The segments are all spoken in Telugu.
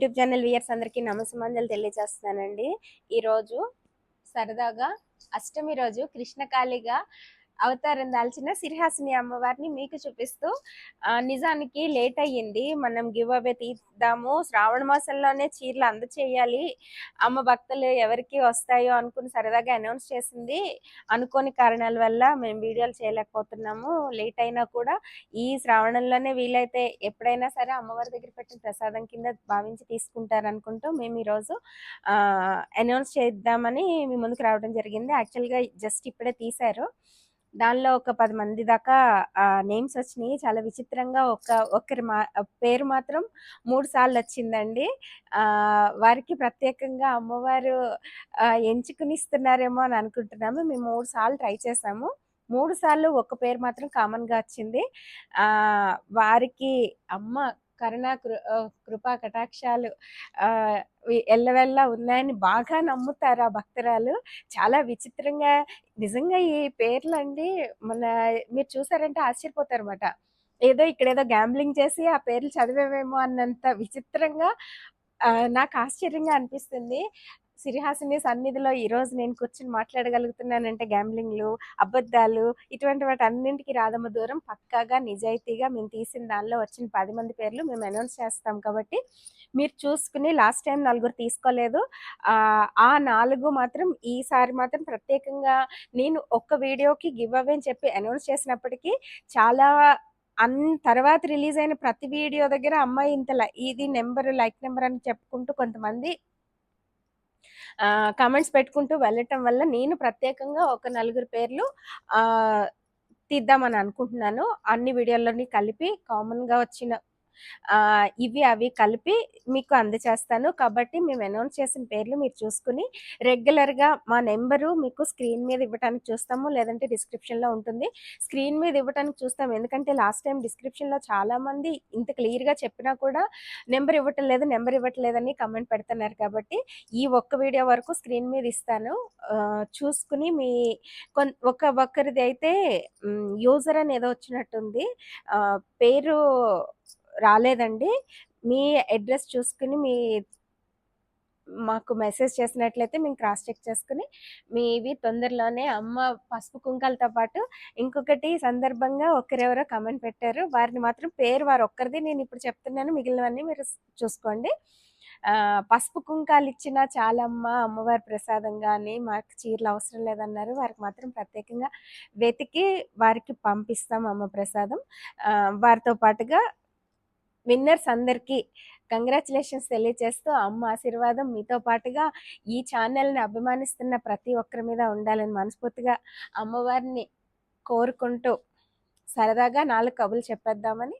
యూట్యూబ్ ఛానల్ వియర్స్ అందరికీ నమస్సమాంజలు తెలియజేస్తున్నానండి. ఈరోజు సరదాగా అష్టమి రోజు కృష్ణకాళిగా అవతారం దాల్చిన సిరిహాసిని అమ్మవారిని మీకు చూపిస్తూ నిజానికి లేట్ అయ్యింది. మనం గివ్ అవే తీద్దాము. శ్రావణ మాసంలోనే చీరలు అందచేయాలి. అమ్మ భక్తులు ఎవరికి వస్తాయో అనుకుని సరదాగా అనౌన్స్ చేసింది. అనుకోని కారణాల వల్ల మేము వీడియోలు చేయలేకపోతున్నాము. లేట్ అయినా కూడా ఈ శ్రావణంలోనే వీలైతే ఎప్పుడైనా సరే అమ్మవారి దగ్గర పెట్టిన ప్రసాదం కింద భావించి తీసుకుంటారనుకుంటూ మేము ఈరోజు అనౌన్స్ చేద్దామని మీ ముందుకు రావడం జరిగింది. యాక్చువల్గా జస్ట్ ఇప్పుడే తీశారు. దానిలో ఒక పది మంది దాకా నేమ్స్ వచ్చినాయి. చాలా విచిత్రంగా ఒక ఒకరి మా పేరు మాత్రం మూడు సార్లు వచ్చిందండి. వారికి ప్రత్యేకంగా అమ్మవారు ఎంచుకుని ఇస్తున్నారేమో అని అనుకుంటున్నాము. మేము మూడు సార్లు ట్రై చేసాము. మూడు సార్లు ఒక పేరు మాత్రం కామన్గా వచ్చింది. వారికి అమ్మ కరుణా కృ కృపా కటాక్షాలు ఎల్లవెల్లా ఉన్నాయని బాగా నమ్ముతారు ఆ భక్తురాలు. చాలా విచిత్రంగా నిజంగా ఈ పేర్లు అండి మన మీరు చూసారంటే ఆశ్చర్యపోతారు అనమాట ఏదో ఇక్కడ ఏదో గ్యాంబ్లింగ్ చేసి ఆ పేర్లు చదివేమేమో అన్నంత విచిత్రంగా నాకు ఆశ్చర్యంగా అనిపిస్తుంది. సిరిహాసిని సన్నిధిలో ఈరోజు నేను కూర్చుని మాట్లాడగలుగుతున్నానంటే గ్యాంబ్లింగ్లు అబద్ధాలు ఇటువంటి వాటి అన్నింటికి రాదమ్మ దూరం. పక్కాగా నిజాయితీగా మేము తీసిన దానిలో వచ్చిన పది మంది పేర్లు మేము అనౌన్స్ చేస్తాం కాబట్టి మీరు చూసుకుని లాస్ట్ టైం నలుగురు తీసుకోలేదు. ఆ, నాలుగు మాత్రం ఈసారి మాత్రం ప్రత్యేకంగా నేను ఒక్క వీడియోకి గివ్ అవే అని చెప్పి అనౌన్స్ చేసినప్పటికీ చాలా అన్ తర్వాత రిలీజ్ అయిన ప్రతి వీడియో దగ్గర అమ్మాయి ఇంతలా ఇది నెంబర్ లైక్ నెంబర్ అని చెప్పుకుంటూ కొంతమంది కామెంట్స్ పెట్టుకుంటూ వెళ్ళటం వల్ల నేను ప్రత్యేకంగా ఒక నలుగురు పేర్లు తీద్దామని అనుకుంటున్నాను. అన్ని వీడియోలని కలిపి కామన్గా వచ్చిన ఇవి అవి కలిపి మీకు అందచేస్తాను. కాబట్టి మేము అనౌన్స్ చేసిన పేర్లు మీరు చూసుకుని రెగ్యులర్గా మా నెంబరు మీకు స్క్రీన్ మీద ఇవ్వడానికి చూస్తాము. లేదంటే డిస్క్రిప్షన్లో ఉంటుంది. స్క్రీన్ మీద ఇవ్వడానికి చూస్తాము. ఎందుకంటే లాస్ట్ టైం డిస్క్రిప్షన్లో చాలామంది ఇంత క్లియర్గా చెప్పినా కూడా నెంబర్ ఇవ్వటం లేదు నెంబర్ ఇవ్వట్లేదని కమెంట్ పెడుతున్నారు. కాబట్టి ఈ ఒక్క వీడియో వరకు స్క్రీన్ మీద ఇస్తాను. చూసుకుని మీ కొన్ ఒక ఒక్కరిది అయితే యూజర్ అనేది వచ్చినట్టుంది. పేరు రాలేదండి. మీ అడ్రస్ చూసుకుని మీ మాకు మెసేజ్ చేసినట్లయితే మేము క్రాస్ చెక్ చేసుకుని మీవి తొందరలోనే అమ్మ పసుపు కుంకాలతో పాటు ఇంకొకటి సందర్భంగా ఒకరెవరో కమెంట్ పెట్టారు. వారిని మాత్రం పేరు వారు ఒక్కరిది నేను ఇప్పుడు చెప్తున్నాను. మిగిలినవన్నీ మీరు చూసుకోండి. పసుపు కుంకాలు ఇచ్చిన చాలమ్మ అమ్మవారి ప్రసాదం కానీ మాకు చీరలు అవసరం లేదన్నారు. వారికి మాత్రం ప్రత్యేకంగా వెతికి వారికి పంపిస్తాం అమ్మ ప్రసాదం. వారితో పాటుగా విన్నర్స్ అందరికీ కంగ్రాచులేషన్స్ తెలియజేస్తూ అమ్మ ఆశీర్వాదం మీతో పాటుగా ఈ ఛానల్ని అభిమానిస్తున్న ప్రతి ఒక్కరి మీద ఉండాలని మనస్ఫూర్తిగా అమ్మవారిని కోరుకుంటూ సరదాగా నాలుగు కబులు చెప్పేద్దామని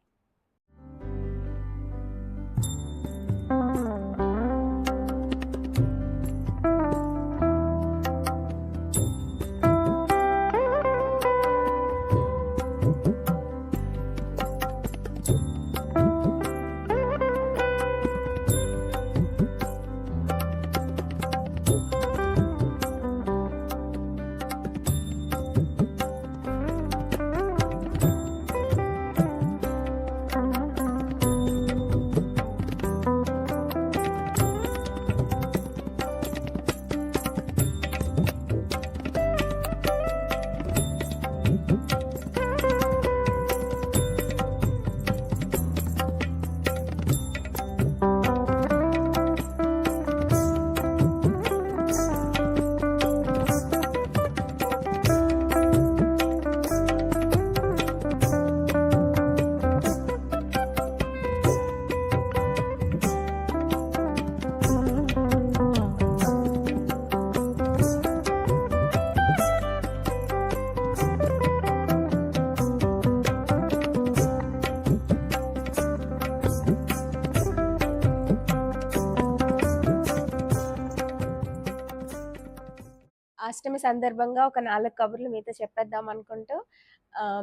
అష్టమి సందర్భంగా ఒక నాలుగు కబుర్లు మీతో చెప్పేద్దాం అనుకుంటూ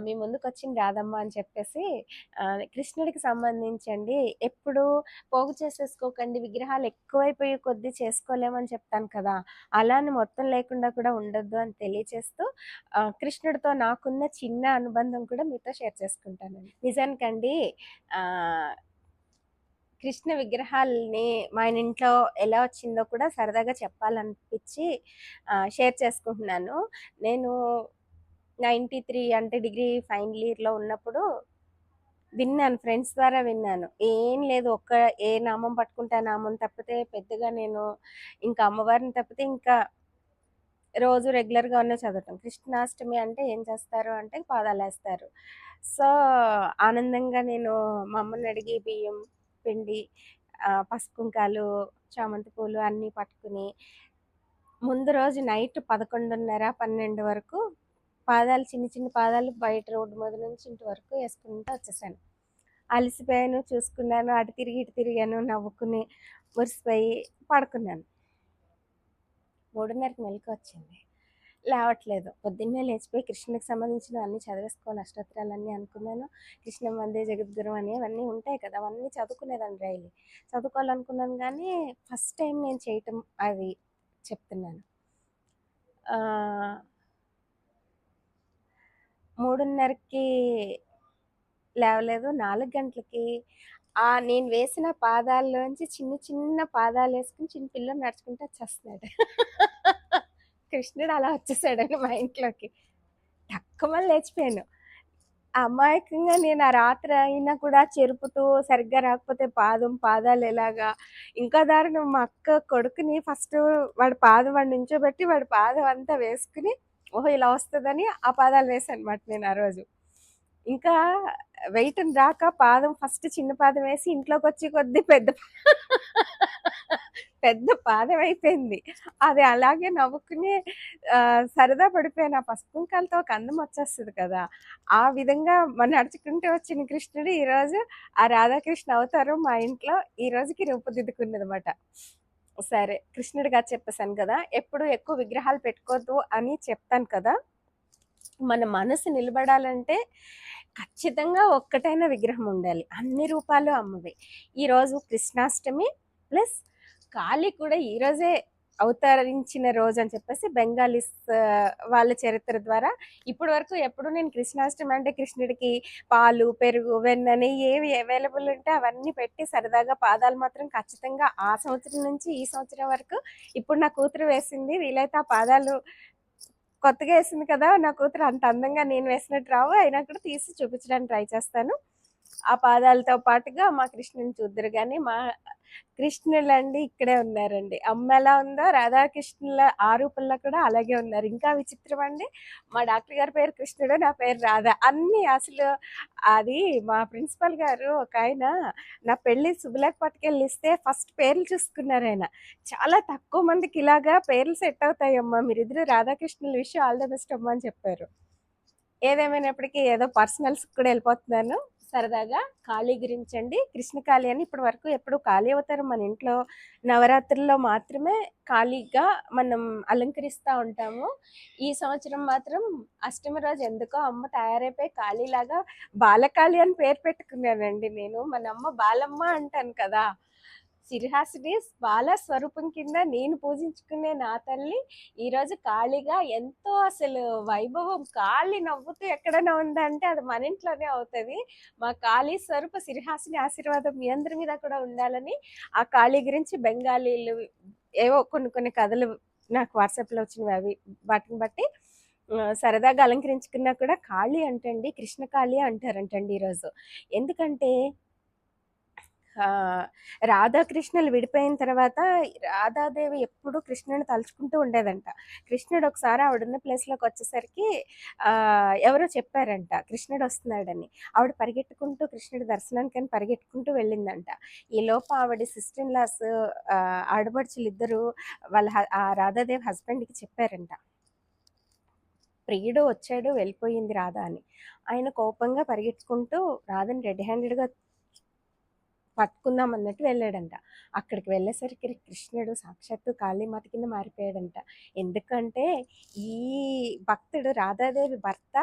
మీ ముందుకు వచ్చింది రాధమ్మ అని చెప్పేసి కృష్ణుడికి సంబంధించండి. ఎప్పుడు పోగు చేసేసుకోకండి. విగ్రహాలు ఎక్కువైపోయి కొద్దీ చేసుకోలేమని చెప్తాను కదా. అలానే మొత్తం లేకుండా కూడా ఉండొద్దు అని తెలియచేస్తూ కృష్ణుడితో నాకున్న చిన్న అనుబంధం కూడా మీతో షేర్ చేసుకుంటాను నిజానికండి కృష్ణ విగ్రహాల్ని మా ఇంట్లో ఎలా వచ్చిందో కూడా సరదాగా చెప్పాలనిపించి షేర్ చేసుకుంటున్నాను. నేను నైంటీ త్రీ అంటే డిగ్రీ ఫైనల్ ఇయర్లో ఉన్నప్పుడు విన్నాను ఫ్రెండ్స్ ద్వారా విన్నాను. ఏం లేదు ఒక్క ఏ నామం పట్టుకుంటే నామం తప్పితే పెద్దగా నేను ఇంకా అమ్మవారిని తప్పితే ఇంకా రోజు రెగ్యులర్గా ఉన్న చదవటం. కృష్ణాష్టమి అంటే ఏం చేస్తారు అంటే పాదాలు వేస్తారు సో ఆనందంగా నేను మా అమ్మని అడిగి బియ్యం పిండి పసుపుంకాలు కుంకాలు చామంతి పూలు అన్నీ పట్టుకుని ముందు రోజు నైట్ పదకొండున్నర పన్నెండు వరకు పాదాలు చిన్న చిన్న పాదాలు బయట రోడ్డు మీద నుంచి ఇంటి వరకు వేసుకుంటూ వచ్చేసాను. అలసిపోయాను చూసుకున్నాను అటు తిరిగి ఇటు తిరిగాను నవ్వుకుని మురిసిపోయి పడుకున్నాను. మూడున్నరకు మెలకు వచ్చింది. లేవట్లేదు. పొద్దున్నే లేచిపోయి కృష్ణునికి సంబంధించిన అన్ని చదివేసుకోవాలి అష్టోత్తరాలన్నీ అనుకున్నాను. కృష్ణ వందే జగద్గురు అని అవన్నీ ఉంటాయి కదా అవన్నీ చదువుకునేదాన్ని డైలీ. చదువుకోవాలనుకున్నాను కానీ ఫస్ట్ టైం నేను చేయటం అది చెప్తున్నాను. మూడున్నరకి లేవలేదు నాలుగు గంటలకి. ఆ నేను వేసిన పాదాల్లోంచి చిన్న చిన్న పాదాలు వేసుకుని చిన్న పిల్లలు నడుచుకుంటూ వచ్చేస్తున్నాడు. కృష్ణుడు అలా వచ్చేసాడని మా ఇంట్లోకి. తక్కువ లేచిపోయాను. అమాయకంగా నేను ఆ రాత్రి అయినా కూడా చెరుపుతూ సరిగ్గా రాకపోతే పాదం పాదాలు ఎలాగా? ఇంకా దారుణం మా అక్క కొడుకుని ఫస్ట్ వాడి పాదం వాడు నుంచోబెట్టి వాడి పాదం అంతా వేసుకుని ఓహో ఇలా వస్తుందని ఆ పాదాలు వేసాను అనమాట నేను ఆ రోజు. ఇంకా వెయిట్ రాక పాదం ఫస్ట్ చిన్న పాదం వేసి ఇంట్లోకి వచ్చి కొద్ది పెద్ద పెద్ద పాదం అయిపోయింది అది అలాగే నవ్వుకుని సరదా పడిపోయిన. పసుపు కుంకాలతో ఒక అందం వచ్చేస్తుంది కదా! ఆ విధంగా మన నడుచుకుంటూ వచ్చిన కృష్ణుడు ఈరోజు ఆ రాధాకృష్ణ అవతారం మా ఇంట్లో ఈ రోజుకి రూపుదిద్దుకున్నది అనమాట సరే కృష్ణుడిగా చెప్పేశాను కదా! ఎప్పుడు ఎక్కువ విగ్రహాలు పెట్టుకోవద్దు అని చెప్తాను కదా! మన మనసు నిలబడాలంటే ఖచ్చితంగా ఒక్కటైన విగ్రహం ఉండాలి. అన్ని రూపాలు అమ్మవి. ఈరోజు కృష్ణాష్టమి ప్లస్ కాళీ కూడా ఈరోజే అవతరించిన రోజు అని చెప్పేసి బెంగాలీస్ వాళ్ళ చరిత్ర ద్వారా ఇప్పటి వరకు ఎప్పుడు నేను కృష్ణాష్టమి అంటే కృష్ణుడికి పాలు పెరుగు వెన్నని ఏవి అవైలబుల్ ఉంటే అవన్నీ పెట్టి సరదాగా పాదాలు మాత్రం ఖచ్చితంగా ఆ సంవత్సరం నుంచి ఈ సంవత్సరం వరకు ఇప్పుడు నా కూతురు వేసింది. వీలైతే ఆ పాదాలు కొత్తగా వేసింది కదా నా కూతురు అంత అందంగా నేను వేసినట్టు రావు. అయినా కూడా తీసి చూపించడానికి ట్రై చేస్తాను. ఆ పాదాలతో పాటుగా మా కృష్ణుని చూద్దరు కానీ మా కృష్ణులు అండి ఇక్కడే ఉన్నారండి. అమ్మ ఎలా ఉందో రాధాకృష్ణుల ఆ రూపంలో కూడా అలాగే ఉన్నారు. ఇంకా విచిత్రం అండి మా డాక్టర్ గారి పేరు కృష్ణుడు నా పేరు రాధా. అన్ని అసలు అది మా ప్రిన్సిపల్ గారు ఒక ఆయన నా పెళ్ళి శుభలేఖ పట్టుకెళ్ళిస్తే ఫస్ట్ పేర్లు చూసుకున్నారు ఆయన. చాలా తక్కువ మందికి ఇలాగా పేర్లు సెట్ అవుతాయమ్మా. మీరిద్దరు రాధాకృష్ణుల విషయం ఆల్ ద బెస్ట్ అమ్మా అని చెప్పారు. ఏదేమైనప్పటికీ ఏదో పర్సనల్స్ కూడా వెళ్ళిపోతున్నాను. సరదాగా ఖాళీ గురించండి. కృష్ణ ఖాళీ అని ఇప్పటి వరకు ఎప్పుడు ఖాళీ అవుతారు. మన ఇంట్లో నవరాత్రుల్లో మాత్రమే ఖాళీగా మనం అలంకరిస్తూ ఉంటాము. ఈ సంవత్సరం మాత్రం అష్టమి రోజు ఎందుకో అమ్మ తయారైపోయి ఖాళీలాగా బాలకాళి అని పేరు పెట్టుకున్నానండి నేను. మన అమ్మ బాలమ్మ అంటాను కదా. సిరిహాసిని బాల స్వరూపం కింద నేను పూజించుకునే నా తల్లి ఈరోజు ఖాళీగా ఎంతో అసలు వైభవం కాళీ నవ్వుతూ ఎక్కడైనా ఉందంటే అది మన ఇంట్లోనే అవుతుంది. మా కాళీ స్వరూప సిరిహాసిని ఆశీర్వాదం మీ అందరి మీద కూడా ఉండాలని ఆ కాళీ గురించి బెంగాలీలు ఏవో కొన్ని కొన్ని కథలు నాకు వాట్సాప్లో వచ్చినవి అవి వాటిని బట్టి సరదాగా అలంకరించుకున్నా కూడా ఖాళీ అంటండి కృష్ణ ఖాళీ అంటారంటండి ఈరోజు. ఎందుకంటే రాధాకృష్ణులు విడిపోయిన తర్వాత రాధాదేవి ఎప్పుడు కృష్ణుని తలుచుకుంటూ ఉండేదంట. కృష్ణుడు ఒకసారి ఆవిడున్న ప్లేస్లోకి వచ్చేసరికి ఎవరో చెప్పారంట కృష్ణుడు వస్తున్నాడని. ఆవిడ పరిగెట్టుకుంటూ కృష్ణుడి దర్శనానికని పరిగెట్టుకుంటూ వెళ్ళిందంట. ఈ లోపు ఆవిడ సిస్టర్ ఇన్ లాస్ ఆడపడుచులు ఇద్దరు వాళ్ళ ఆ రాధాదేవి హస్బెండ్కి చెప్పారంట. ప్రియుడు వచ్చాడు వెళ్ళిపోయింది రాధా అని. ఆయన కోపంగా పరిగెత్తుకుంటూ రాధని రెడ్ హ్యాండెడ్గా పట్టుకుందాం అన్నట్టు వెళ్ళాడంట. అక్కడికి వెళ్ళేసరికి కృష్ణుడు సాక్షాత్తు కాళీమాత కింద మారిపోయాడంట. ఎందుకంటే ఈ భక్తుడు రాధాదేవి భర్త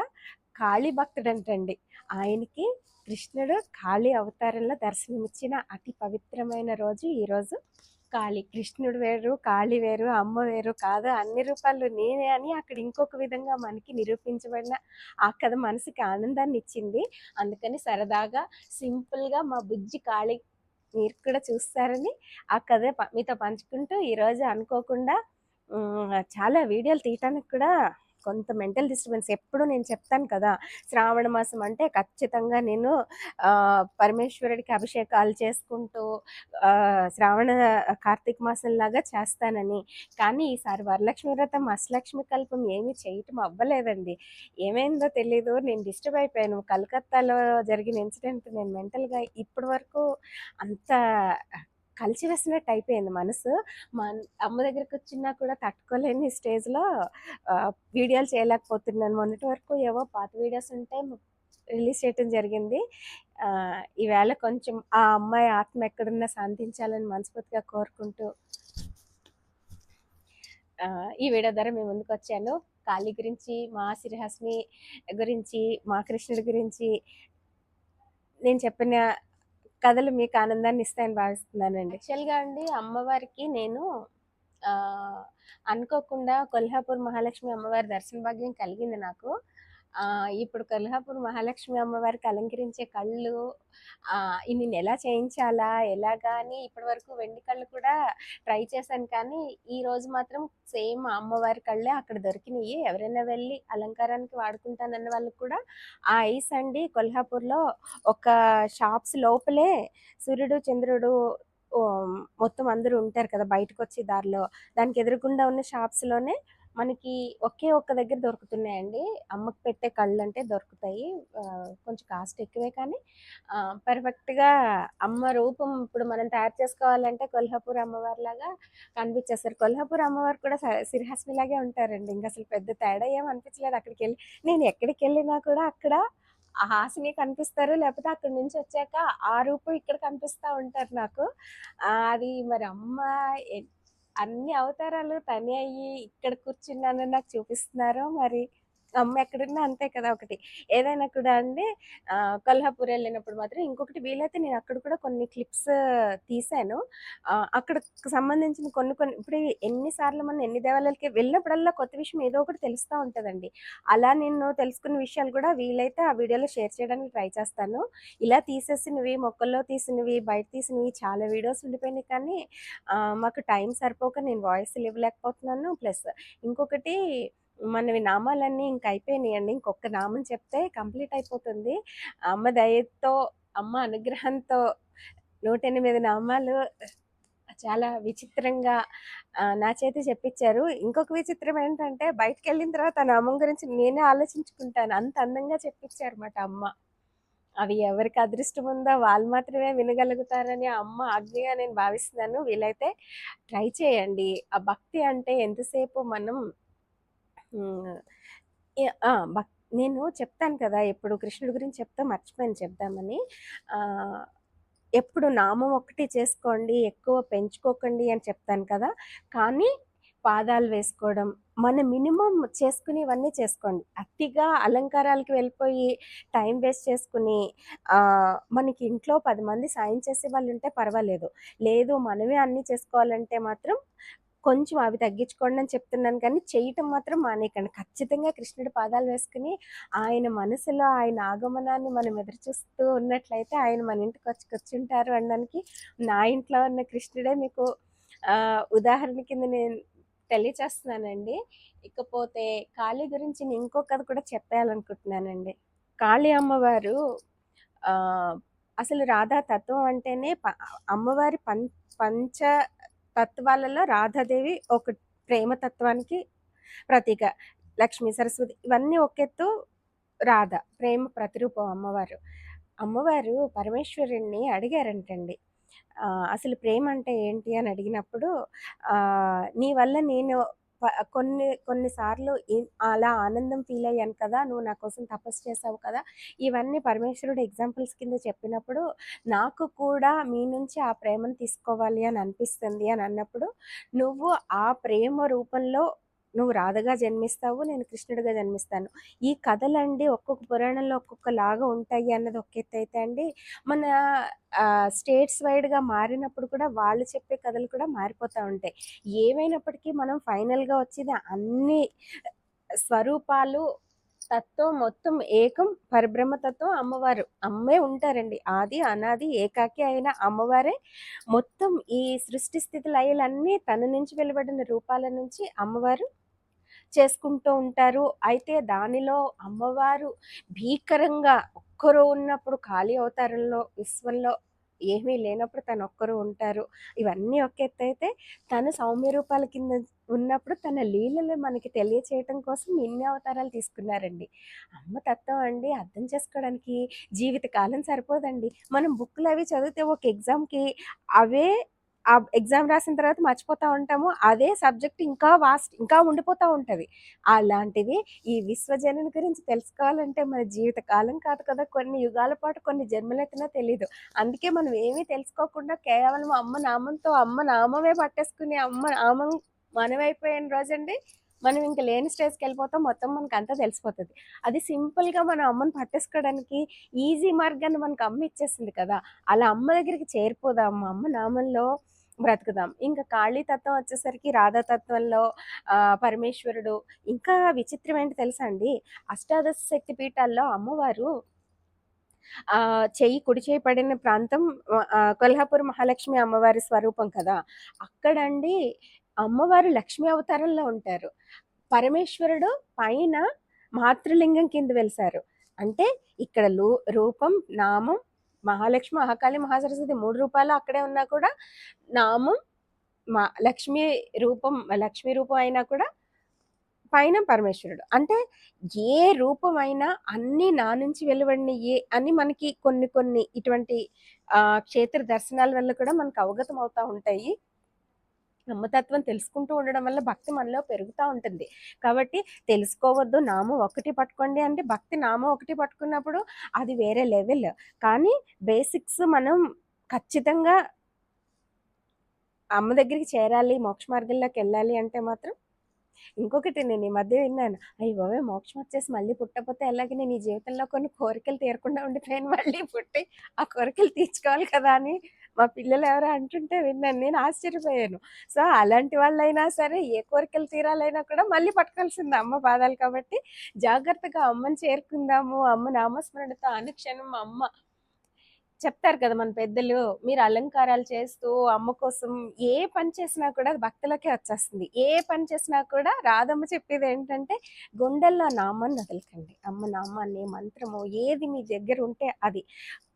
కాళీ భక్తుడు అంటండి ఆయనకి కృష్ణుడు కాళీ అవతారంలో దర్శనమిచ్చిన అతి పవిత్రమైన రోజు ఈరోజు కాళీ. కృష్ణుడు వేరు కాళీ వేరు అమ్మ వేరు కాదు. అన్ని రూపాలు నేనే అని అక్కడ ఇంకొక విధంగా మనకి నిరూపించబడిన ఆ కథ మనసుకి ఆనందాన్ని ఇచ్చింది. అందుకని సరదాగా సింపుల్గా మా బుజ్జి కాళీ మీరు కూడా చూస్తారని ఆ కథ ప మీతో పంచుకుంటూ ఈరోజు అనుకోకుండా చాలా వీడియోలు తీయటానికి కూడా కొంత మెంటల్ డిస్టర్బెన్స్ ఎప్పుడు నేను చెప్తాను కదా! శ్రావణ మాసం అంటే ఖచ్చితంగా నేను పరమేశ్వరుడికి అభిషేకాలు చేసుకుంటూ శ్రావణ కార్తీక మాసంలాగా చేస్తానని. కానీ ఈసారి వరలక్ష్మి వ్రతం, అష్టలక్ష్మి కల్పం ఏమీ చేయటం అవ్వలేదండి. ఏమైందో తెలీదు. నేను డిస్టర్బ్ అయిపోయాను. కలకత్తాలో జరిగిన ఇన్సిడెంట్ నేను మెంటల్‌గా ఇప్పటి వరకు అంత కలిసివేసినట్టు అయిపోయింది మనసు. మా అమ్మ దగ్గరికి వచ్చినా కూడా తట్టుకోలేని స్టేజ్‌లో వీడియోలు చేయలేకపోతున్నాను. మొన్నటి వరకు ఏవో పాత వీడియోస్ ఉంటే రిలీజ్ చేయటం జరిగింది. ఈవేళ కొంచెం ఆ అమ్మాయి ఆత్మ ఎక్కడున్నా శాంతించాలని మనస్ఫూర్తిగా కోరుకుంటూ ఈ వీడియో ద్వారా మేము ముందుకు వచ్చాను కాళీ గురించి, మా శ్రీహాసిని గురించి, మా కృష్ణుడి గురించి నేను చెప్పిన కథలు మీకు ఆనందాన్ని ఇస్తాయని భావిస్తున్నానండి. యాక్చువల్‌గా అండి అమ్మవారికి నేను అనుకోకుండా కొల్హాపూర్ మహాలక్ష్మి అమ్మవారి దర్శన భాగ్యం కలిగింది నాకు. ఇప్పుడు కొల్హాపూర్ మహాలక్ష్మి అమ్మవారికి అలంకరించే కళ్ళు ఇన్ని నేను ఎలా చేయించాలా? ఎలాగా? అని ఇప్పటి వరకు వెండి కళ్ళు కూడా ట్రై చేశాను కానీ, ఈరోజు మాత్రం సేమ్ అమ్మవారి కళ్ళే అక్కడ దొరికినాయి ఎవరైనా వెళ్ళి అలంకారానికి వాడుకుంటానన్న వాళ్ళకి కూడా ఆ ఐస్ అండి కొల్హాపూర్‌లో ఒక షాప్స్ లోపలే సూర్యుడు, చంద్రుడు మొత్తం అందరూ ఉంటారు కదా! బయటకొచ్చే దారిలో. దానికి ఎదురుగుండా ఉన్న షాప్స్‌లోనే మనకి ఒకే ఒక్క దగ్గర దొరుకుతున్నాయండి. అమ్మకి పెట్టే కళ్ళంటే దొరుకుతాయి. కొంచెం కాస్ట్ ఎక్కువే కానీ పర్ఫెక్ట్‌గా అమ్మ రూపం ఇప్పుడు మనం తయారు చేసుకోవాలంటే కొల్హాపూర్ అమ్మవారిలాగా కనిపించేస్తారు. కొల్హాపూర్ అమ్మవారు కూడా స ఉంటారండి ఇంకా అసలు పెద్ద తేడా ఏం అనిపించలేదు అక్కడికెళ్ళి. నేను ఎక్కడికెళ్ళినా కూడా అక్కడ ఆ హాసిని కనిపిస్తారు. లేకపోతే అక్కడి నుంచి వచ్చాక ఆ రూపం ఇక్కడ కనిపిస్తూ ఉంటారు నాకు. అది మరి అమ్మ అన్ని అవతారాలు తనే అయ్యి ఇక్కడ కూర్చున్నానని నాకు చూపిస్తున్నారో మరి అమ్మ ఎక్కడున్నా అంతే కదా ఒకటి. ఏదైనా కూడా అండి కొల్హాపూర్ వెళ్ళినప్పుడు మాత్రం ఇంకొకటి వీలైతే నేను అక్కడ కూడా కొన్ని క్లిప్స్ తీశాను. అక్కడికి సంబంధించిన కొన్ని కొన్ని ఇప్పుడు ఎన్నిసార్లు మనం ఎన్ని దేవాలయాలకి వెళ్ళినప్పుడల్లా కొత్త విషయం ఏదో ఒకటి తెలుస్తూ ఉంటుందండి అలా నేను తెలుసుకున్న విషయాలు కూడా వీలైతే ఆ వీడియోలో షేర్ చేయడానికి ట్రై చేస్తాను. ఇలా తీసేసినవి, మొక్కల్లో తీసినవి, బయట తీసినవి చాలా వీడియోస్ ఉండిపోయినాయి కానీ మాకు టైం సరిపోక నేను వాయిస్ ఇవ్వలేకపోతున్నాను. ప్లస్ ఇంకొకటి మనవి నామాలన్నీ ఇంక అయిపోయినాయండి. ఇంకొక నామం చెప్తే కంప్లీట్ అయిపోతుంది. అమ్మ దయతో, అమ్మ అనుగ్రహంతో 108 నామాలు చాలా విచిత్రంగా నా చేతి చెప్పించారు. ఇంకొక విచిత్రం ఏంటంటే బయటికెళ్ళిన తర్వాత నామం గురించి నేనే ఆలోచించుకుంటాను. అంత అందంగా చెప్పించారు మాట అమ్మ. అవి ఎవరికి అదృష్టం ఉందో వాళ్ళు మాత్రమే వినగలుగుతారని అమ్మ ఆజ్ఞగా నేను భావిస్తున్నాను. వీలైతే ట్రై చేయండి. ఆ భక్తి అంటే ఎంతసేపు మనం నేను చెప్తాను కదా! ఎప్పుడు కృష్ణుడి గురించి చెప్తే మర్చిపోయాను చెప్దామని. ఎప్పుడు నామం ఒకటి చేసుకోండి, ఎక్కువ పెంచుకోకండి అని చెప్తాను కదా! కానీ పాదాలు వేసుకోవడం, మన మినిమమ్ చేసుకునేవన్నీ చేసుకోండి. అతిగా అలంకారాలకి వెళ్ళిపోయి టైం వేస్ట్ చేసుకుని మనకి ఇంట్లో పది మంది సాయం చేసే వాళ్ళు ఉంటే పర్వాలేదు. లేదు మనమే అన్నీ చేసుకోవాలంటే మాత్రం కొంచెం అవి తగ్గించుకోండి అని చెప్తున్నాను కానీ, చేయటం మాత్రం మానేయకండి. ఖచ్చితంగా కృష్ణుడి పాదాలు వేసుకుని ఆయన మనసులో ఆయన ఆగమనాన్ని మనం ఎదురు చూస్తూ ఉన్నట్లయితే, ఆయన మన ఇంటికి వచ్చి కూర్చుంటారు అనడానికి నా ఇంట్లో ఉన్న కృష్ణుడే మీకు ఉదాహరణ కింద నేను తెలియచేస్తున్నానండి. ఇకపోతే కాళీ గురించి నేను ఇంకో కథ కూడా చెప్పేయాలనుకుంటున్నానండి. కాళీ అమ్మవారు అసలు రాధా తత్వం అంటేనే ప అమ్మవారి పం పంచ తత్వాలలో రాధాదేవి ఒక ప్రేమ తత్వానికి ప్రతీక. లక్ష్మి, సరస్వతి ఇవన్నీ ఒకెత్తు రాధ. ప్రేమ ప్రతిరూపం అమ్మవారు. అమ్మవారు పరమేశ్వరుడిని అడిగారంటండి. అసలు ప్రేమ అంటే ఏంటి అని అడిగినప్పుడు నీ వల్ల నేను కొన్ని కొన్నిసార్లు అలా ఆనందం ఫీల్ అయ్యాను కదా! నువ్వు నా కోసం తపస్సు చేసావు కదా! ఇవన్నీ పరమేశ్వరుడు ఎగ్జాంపుల్స్ కింద చెప్పినప్పుడు, నాకు కూడా మీ నుంచి ఆ ప్రేమను తీసుకోవాలి అని అనిపిస్తుంది అని అన్నప్పుడు, నువ్వు ఆ ప్రేమ రూపంలో నువ్వు రాధగా జన్మిస్తావు. నేను కృష్ణుడిగా జన్మిస్తాను. ఈ కథలండి ఒక్కొక్క పురాణంలో ఒక్కొక్కలాగా ఉంటాయి అన్నది ఒక ఎత్తయితే అండి, మన స్టేట్స్ వైడ్‌గా మారినప్పుడు కూడా వాళ్ళు చెప్పే కథలు కూడా మారిపోతూ ఉంటాయి. ఏమైనప్పటికీ మనం ఫైనల్‌గా వచ్చేది అన్ని స్వరూపాలు తత్వం మొత్తం ఏకం పరబ్రహ్మతత్వం అమ్మవారు అమ్మే ఉంటారండి ఆది అనాది ఏకాకి అయిన అమ్మవారే మొత్తం ఈ సృష్టి స్థితి లయలన్నీ తన నుంచి వెలువడిన రూపాల నుంచి అమ్మవారు చేసుకుంటూ ఉంటారు. అయితే దానిలో అమ్మవారు భీకరంగా ఒక్కరు ఉన్నప్పుడు ఖాళీ అవతారంలో విశ్వంలో ఏమీ లేనప్పుడు తను ఒక్కరు ఉంటారు. ఇవన్నీ ఒక ఎత్తైతే అయితే తను సౌమ్య రూపాల కింద ఉన్నప్పుడు తన లీలలు మనకి తెలియచేయటం కోసం ఇన్ని అవతారాలు తీసుకున్నారండి. అమ్మ తత్వం అండి అర్థం చేసుకోవడానికి జీవితకాలం సరిపోదండి. మనం బుక్లు అవి చదివితే ఒక ఎగ్జామ్కి అవే ఆ ఎగ్జామ్ రాసిన తర్వాత మర్చిపోతూ ఉంటాము. అదే సబ్జెక్ట్ ఇంకా వాస్ట్ ఇంకా ఉండిపోతూ ఉంటుంది. అలాంటివి ఈ విశ్వజనుని గురించి తెలుసుకోవాలంటే మన జీవిత కాలం కాదు కదా కొన్ని యుగాల పాటు కొన్ని జన్మలెత్తినా తెలీదు. అందుకే మనం ఏమీ తెలుసుకోకుండా కేవలం అమ్మ నామంతో అమ్మ నామమే పట్టేసుకుని అమ్మ నామం మనమైపోయిన రోజండి మనం ఇంకా లేని స్టేజ్కి వెళ్ళిపోతాం. మొత్తం మనకు అంతా తెలిసిపోతుంది. అది సింపుల్గా మనం అమ్మని పట్టేసుకోవడానికి ఈజీ మార్గాన్ని మనకు అమ్మ ఇచ్చేసింది కదా. అలా అమ్మ దగ్గరికి చేరిపోదాం. అమ్మ నామంలో బ్రతుకుదాం. ఇంకా కాళీ తత్వం వచ్చేసరికి రాధాతత్వంలో పరమేశ్వరుడు. ఇంకా విచిత్రం ఏంటి తెలుసా అండి? అష్టాదశ శక్తి పీఠాల్లో అమ్మవారు ఆ చెయ్యి కుడి చేయి పడిన ప్రాంతం కొల్హాపూర్ మహాలక్ష్మి అమ్మవారి స్వరూపం కదా. అక్కడండి అమ్మవారు లక్ష్మీ అవతారంలో ఉంటారు. పరమేశ్వరుడు పైన మాతృలింగం కింద వెలిసారు. అంటే ఇక్కడ రూపం నామం మహాలక్ష్మి మహాకాళి మహాసరస్వతి మూడు రూపాయలు అక్కడే ఉన్నా కూడా నామం మా లక్ష్మీ రూపం లక్ష్మీ రూపం అయినా కూడా పైన పరమేశ్వరుడు. అంటే ఏ రూపమైనా అన్ని నా నుంచి వెలువడినయే అని మనకి కొన్ని కొన్ని ఇటువంటి క్షేత్ర దర్శనాల వల్ల కూడా మనకు అవగతం అవుతూ ఉంటాయి. నమ్మతత్వం తెలుసుకుంటూ ఉండడం వల్ల భక్తి మనలో పెరుగుతూ ఉంటుంది. కాబట్టి తెలుసుకోవద్దు నామం ఒకటి పట్టుకోండి అంటే భక్తి నామం ఒకటి పట్టుకున్నప్పుడు అది వేరే లెవెల్. కానీ బేసిక్స్ మనం ఖచ్చితంగా అమ్మ దగ్గరికి చేరాలి మోక్ష మార్గంలోకి వెళ్ళాలి అంటే మాత్రం ఇంకొకటి నేను ఈ మధ్య విన్నాను. అయ్యి బాబే మోక్షం వచ్చేసి మళ్ళీ పుట్టకపోతే ఎలాగే నేను ఈ జీవితంలో కొన్ని కోరికలు తీరకుండా ఉండిపోయాను. మళ్ళీ పుట్టి ఆ కోరికలు తీర్చుకోవాలి కదా అని మా పిల్లలు ఎవరో అంటుంటే విన్నాను. నేను ఆశ్చర్యపోయాను. సో అలాంటి వాళ్ళైనా సరే ఏ కోరికలు తీరాలైనా కూడా మళ్ళీ పట్టుకోవాల్సింది అమ్మ పాదాలు కాబట్టి జాగ్రత్తగా అమ్మని చేరుకుందాము. అమ్మ నామస్మరణతో అనుక్షణం అమ్మ చెప్తారు కదా మన పెద్దలు మీరు అలంకారాలు చేస్తూ అమ్మ కోసం ఏ పని చేసినా కూడా భక్తులకే వచ్చేస్తుంది. ఏ పని చేసినా కూడా రాధమ్మ చెప్పేది ఏంటంటే గుండెల్లో నామాన్ని వదలకండి. అమ్మ నామాన్ని మంత్రము ఏది మీ దగ్గర ఉంటే అది.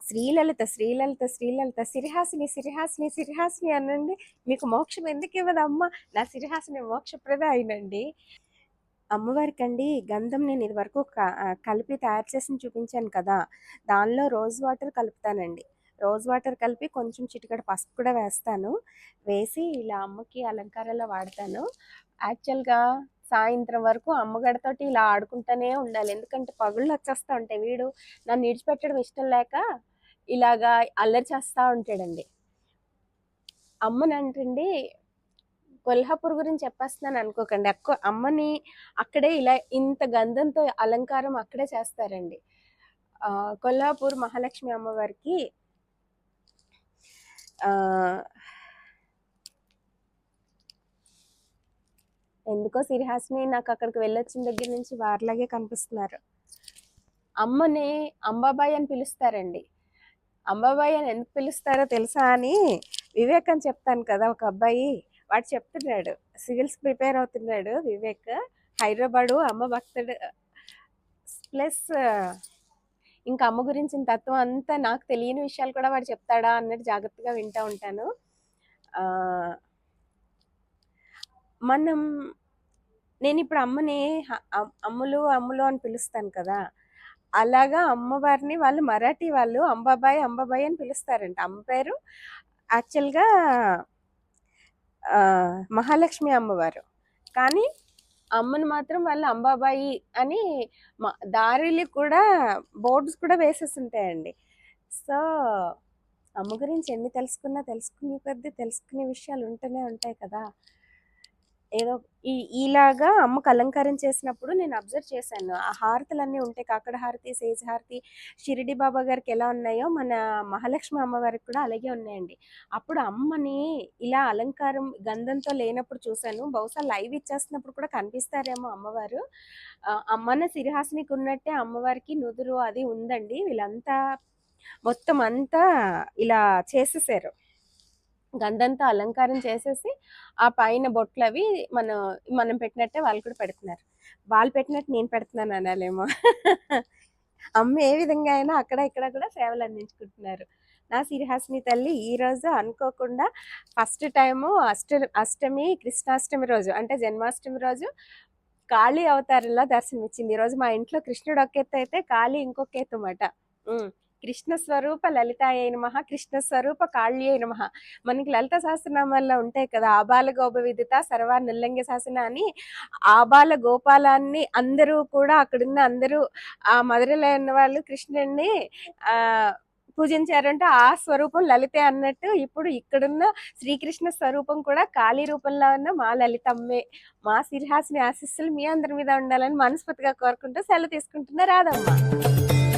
శ్రీలలిత శ్రీలలిత శ్రీలలిత సిరిహాసిని సిరిహాసిని సిరిహాసిని అనండి. మీకు మోక్షం ఎందుకు ఇవ్వదు అమ్మ? నా సిరిహాసిని మోక్షప్రద అయినండి. అమ్మవారికి అండి గంధం నేను ఇది వరకు కలిపి తయారు చేసి చూపించాను కదా. దానిలో రోజ్ వాటర్ కలుపుతానండి. రోజ్ వాటర్ కలిపి కొంచెం చిటికడ పసుపు కూడా వేస్తాను. వేసి ఇలా అమ్మకి అలంకారాల్లో వాడతాను. యాక్చువల్గా సాయంత్రం వరకు అమ్మగడతోటి ఇలా ఆడుకుంటూనే ఉండాలి. ఎందుకంటే పగుళ్ళు వచ్చేస్తూ ఉంటాయి. వీడు నన్ను విడిచిపెట్టడం ఇష్టం లేక ఇలాగా అల్లరి చేస్తూ ఉంటాడండి. అమ్మనంటండి కొల్హాపూర్ గురించి చెప్పేస్తున్నాను అనుకోకండి. అక్క అమ్మని అక్కడే ఇలా ఇంత గంధంతో అలంకారం అక్కడే చేస్తారండి. కొల్హాపూర్ మహాలక్ష్మి అమ్మవారికి ఎందుకో సిరిహాసిని నాకు అక్కడికి వెళ్ళొచ్చిన దగ్గర నుంచి వారిలాగే కనిపిస్తున్నారు. అమ్మని అంబాబాయి అని పిలుస్తారండి. అంబాబాయి అని ఎందుకు పిలుస్తారో తెలుసా అని వివేక్ అని చెప్తాను కదా ఒక అబ్బాయి. వాడు చెప్తున్నాడు సివిల్స్ ప్రిపేర్ అవుతున్నాడు వివేక్. హైదరాబాదు అమ్మ భక్తుడు. ప్లస్ ఇంకా అమ్మ గురించిన తత్వం అంతా నాకు తెలియని విషయాలు కూడా వాడు చెప్తాడా అన్నట్టు జాగ్రత్తగా వింటూ ఉంటాను. మనం నేను ఇప్పుడు అమ్మని అమ్ములు అమ్ములు అని పిలుస్తాను కదా. అలాగా అమ్మవారిని వాళ్ళు మరాఠీ వాళ్ళు అంబాబాయి అంబాబాయి అని పిలుస్తారంట. అమ్మ పేరు యాక్చువల్గా మహాలక్ష్మి అమ్మవారు. కానీ అమ్మను మాత్రం వాళ్ళ అంబాబాయి అని దారిలు కూడా బోర్డ్స్ కూడా వేసేసి ఉంటాయండి సో అమ్మ గురించి ఎన్ని తెలుసుకున్నా తెలుసుకునే కొద్దీ తెలుసుకునే విషయాలు ఉంటూనే ఉంటాయి కదా. ఏదో ఈ అమ్మకు అలంకారం చేసినప్పుడు నేను అబ్జర్వ్ చేశాను. ఆ హారతులన్నీ ఉంటాయి కాకడ హారతి సేజ్ హారతి షిరిడి బాబా గారికి ఎలా ఉన్నాయో మన మహాలక్ష్మి అమ్మవారికి కూడా అలాగే ఉన్నాయండి. అప్పుడు అమ్మని ఇలా అలంకారం గంధంతో లేనప్పుడు చూశాను. బహుశా లైవ్ ఇచ్చేస్తున్నప్పుడు కూడా కనిపిస్తారేమో అమ్మవారు. అమ్మన్న అమ్మన సిరిహాసినికి ఉన్నట్టే అమ్మవారికి నుదురు అది ఉందండి. వీళ్ళంతా మొత్తం అంతా ఇలా చేసేసారు. గంధంతో అలంకారం చేసేసి ఆ పైన బొట్లు అవి మనం మనం పెట్టినట్టే వాళ్ళు కూడా పెడుతున్నారు. వాళ్ళు పెట్టినట్టు నేను పెడుతున్నాను అనాలేమో. అమ్మ ఏ విధంగా అయినా అక్కడ ఇక్కడ కూడా సేవలు అందించుకుంటున్నారు. నా సిరిహాసిని తల్లి ఈ రోజు అనుకోకుండా ఫస్ట్ టైము అష్ట అష్టమి కృష్ణాష్టమి రోజు అంటే జన్మాష్టమి రోజు కాళీ అవతారంలో దర్శనమిచ్చింది. ఈ రోజు మా ఇంట్లో కృష్ణుడు ఒక ఎత్తు అయితే కాళీ ఇంకొక ఎత్తు అన్నమాట కృష్ణ స్వరూప లలితాయ నమః కృష్ణ స్వరూప కాళ్యే మహా మనకి లలిత సహస్రనామాల్లో ఉంటాయి కదా ఆబాల గోప విదిత సర్వ నిల్లంగి శాసన అని ఆబాల గోపాలాన్ని అందరూ కూడా అక్కడున్న అందరూ ఆ మధురలో ఉన్న వాళ్ళు కృష్ణుడిని ఆ పూజించారంటే ఆ స్వరూపం లలితే అన్నట్టు ఇప్పుడు ఇక్కడున్న శ్రీకృష్ణ స్వరూపం కూడా కాళీ రూపంలో ఉన్న మా లలితమ్మే మా సిరిహాసిని ఆశీస్సులు మీ అందరి మీద ఉండాలని మనస్ఫూర్తిగా కోరుకుంటూ సెలవు తీసుకుంటున్న రాదమ్మ